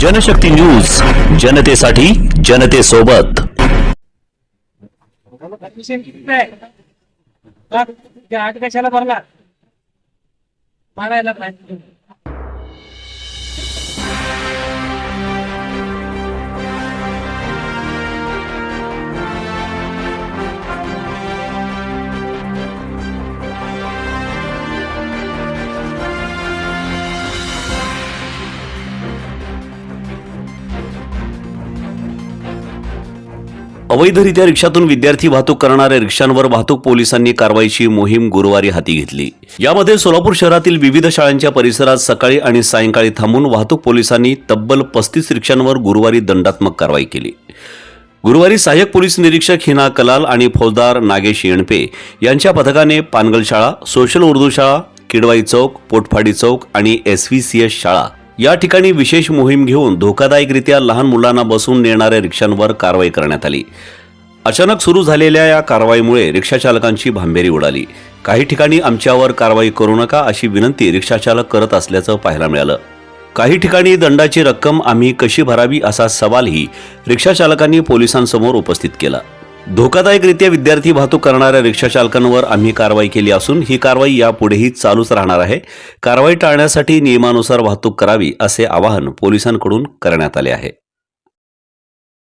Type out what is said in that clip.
Janshakti news जनतेसाठी जनतेसोबत. आठ कशाला भरला मारायला पाहिजे. अवैधरित्या रिक्षातून विद्यार्थी वाहतूक करणाऱ्या रिक्षांवर वाहतूक पोलिसांनी कारवाईची मोहीम गुरुवारी हाती घेतली. यामध्ये सोलापूर शहरातील विविध शाळांच्या परिसरात सकाळी आणि सायंकाळी थांबून वाहतूक पोलिसांनी तब्बल पस्तीस रिक्षांवर गुरुवारी दंडात्मक कारवाई केली. गुरुवारी सहाय्यक पोलीस निरीक्षक हिना कलाल आणि फौजदार नागेश येणपे यांच्या पथकाने पानगल शाळा सोशल उर्दू शाळा किडवाई चौक पोटफाडी चौक आणि एस व्ही सी एस शाळा या ठिकाणी विशेष मोहीम घेऊन धोकादायकरित्या लहान मुलांना बसून नेणाऱ्या रिक्षांवर कारवाई करण्यात आली. अचानक सुरू झालेल्या या कारवाईमुळे रिक्षाचालकांची भांबेरी उडाली. काही ठिकाणी आमच्यावर कारवाई करू नका अशी विनंती रिक्षाचालक करत असल्याचं पाहायला मिळालं. काही ठिकाणी दंडाची रक्कम आम्ही कशी भरावी असा सवालही रिक्षाचालकांनी पोलिसांसमोर उपस्थित केला. धोकादायकरित्या विद्यार्थी वाहतूक करणाऱ्या रिक्षाचालकांवर आम्ही कारवाई केली असून ही कारवाई यापुढेही चालूच राहणार आहे. कारवाई टाळण्यासाठी नियमानुसार वाहतूक करावी असे आवाहन पोलिसांकडून करण्यात आले आहे.